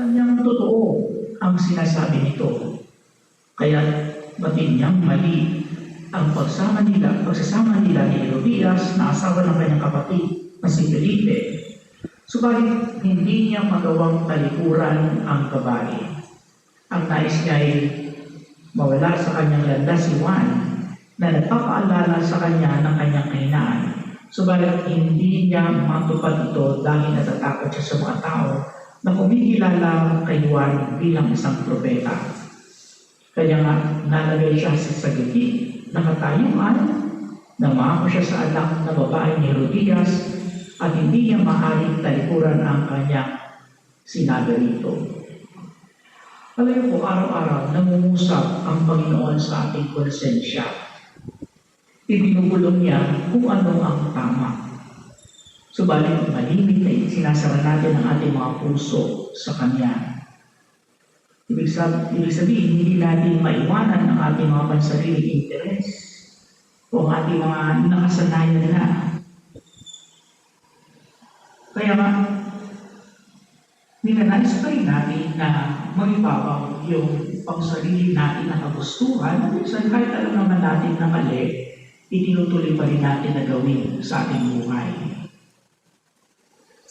Alam niyang totoo ang sinasabi nito. Kaya batid niyang mali ang pagsama nila, pagsasama nila ni Herodias na asawa ng kanyang kapatid na si Felipe. Subalit hindi niya magawang talikuran ang babae. Ang nais niya ay mawala sa kanyang landas si Juan na nagpapaalala sa kanya ng kanyang kahinaan. Subalit hindi niya matupad ito dahil natatakot siya sa mga tao na kumikilala kay Juan bilang isang propeta. Kaya nga nalagay siya sa sagiti, nakatayuan, namako siya sa anak na babae ni Herodias at hindi niya maaaring talikuran ang kanyang sinabi rito. Alam ko, araw-araw nangungusap ang Panginoon sa ating konsensya. Ibinubulong niya kung ano ang tama. Subalit malimit ay sinasara natin ang ating mga puso sa Kanya. Ibig, sab- ibig sabihin, hindi natin maiwanan ang ating mga pansariling interes o ang ating mga nakasanayan na. Kaya nga, ninanais pa rin natin na magipapaw yung pangsarili natin na kagustuhan minsan kahit alam naman natin na mali, itinutuloy pa rin natin na gawin sa ating buhay.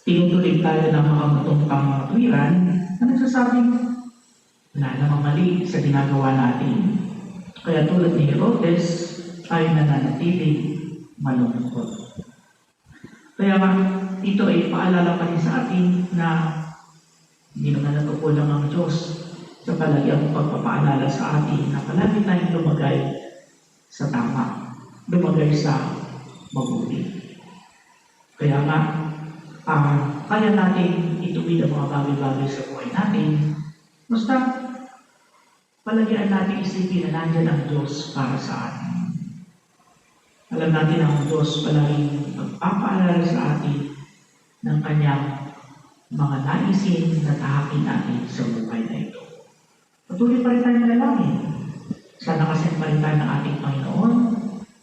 Tinutuloy tayo ng mga matumpang mga tuwiran na nagsasabing wala namang mali sa ginagawa natin. Kaya tulad ni Herodes, tayo nananatiling malungkot. Kaya nga, ito ay paalala pa rin sa atin na hindi naman natukulang ang Diyos sa palagi ang pagpapaalala sa atin na palagi tayong lumagay sa tama, lumagay sa mabuti. Kaya nga, ah, kaya natin ituwid ang mga bagay-bagay sa buhay natin, basta palagian natin isipin na nandyan ang Diyos para sa atin. Alam natin ang Diyos palaging magpapaalala sa atin ng kanyang mga naisin na tahakin natin sa buhay na ito. Patuloy pa rin tayo manalangin. Sana kasi pa rin tayo ng ating Panginoon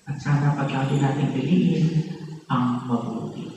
at sana paglagi natin piliin ang mabuti.